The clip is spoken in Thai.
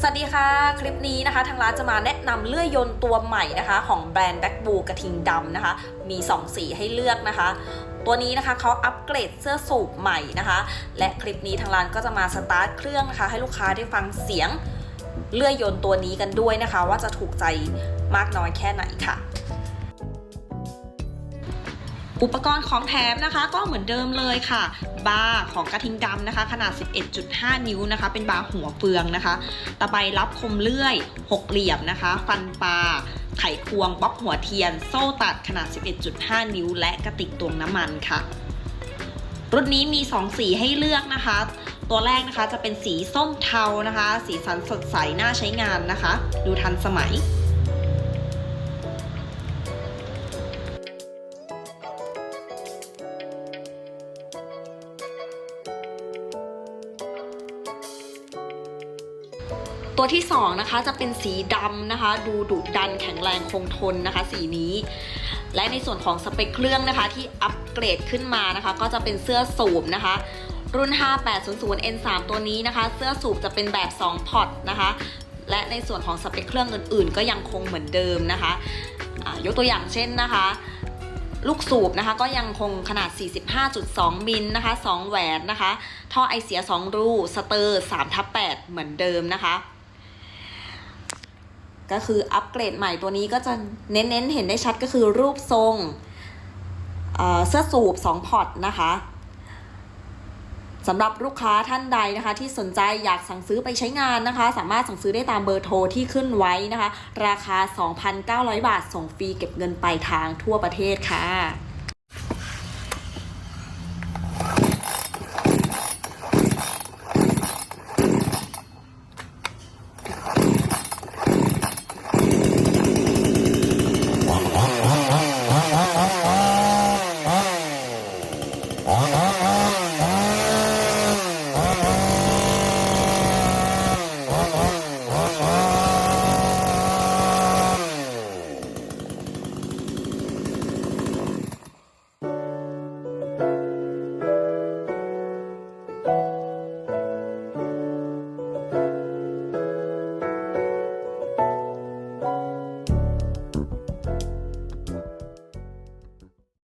สวัสดีค่ะ คลิปนี้นะคะ ทางร้านจะมาแนะนำเลื่อยยนต์ตัวใหม่นะคะ ของแบรนด์แบ็กบูกระทิงดำนะคะ มี 2 สีให้เลือกนะคะ ตัวนี้นะคะเขาอัปเกรดเสื้อสูบใหม่นะคะ และคลิปนี้ทางร้านก็จะมาสตาร์ทเครื่องนะคะ ให้ลูกค้าได้ฟังเสียงเลื่อยยนต์ตัวนี้กันด้วยนะคะ ว่าจะถูกใจมากน้อยแค่ไหนค่ะ อุปกรณ์ของแถมนะคะ ก็เหมือนเดิมเลยค่ะ บาร์ของกระทิงดำนะคะ ขนาด 11.5 นิ้วนะคะ เป็นบาร์หัวเฟืองนะคะ ตะไบรับคมเลื่อยหกเหลี่ยมนะคะ ฟันปลาไขควงบล็อกหัวเทียน โซ่ตัดขนาด 11.5 นิ้ว และกระติกตวงน้ำมันค่ะ รุ่นนี้มี 2 สีให้เลือกนะคะ ตัวแรกนะคะจะเป็นสีส้มเทานะคะ สีสันสดใสน่าใช้งานนะคะ ดูทันสมัย ตัวที่2นะคะจะเป็นสีดำนะคะ ดูดุดันแข็งแรงคงทนนะคะ สีนี้ และในส่วนของสเปคเครื่องนะคะ ที่อัปเกรดขึ้นมานะคะ ก็จะเป็นเสื้อสูบนะคะ รุ่น 5800 N3 ตัวนี้นะคะ เสื้อสูบจะเป็นแบบ 2 พอร์ตนะคะ และในส่วนของสเปคเครื่องอื่น ๆ ก็ยังคงเหมือนเดิมนะคะยกตัวอย่างเช่นนะคะลูกสูบนะคะก็ยังคงขนาด 45.2 มิลนะคะ 2 แหวนนะคะ ท่อไอเสีย 2 รู สเตอร์3ทับ8เหมือนเดิมนะคะ ก็คืออัปเกรดใหม่ตัวนี้ก็จะเน้นๆเห็นได้ชัดก็คือรูปทรงเสื้อสูบ2พอร์ตนะคะสำหรับลูกค้าท่านใดนะคะ ที่สนใจอยากสั่งซื้อไปใช้งานนะคะ สามารถสั่งซื้อได้ตามเบอร์โทรที่ขึ้นไว้นะคะ ราคา 2,900 บาท ส่งฟรีเก็บเงินปลายทางทั่วประเทศค่ะ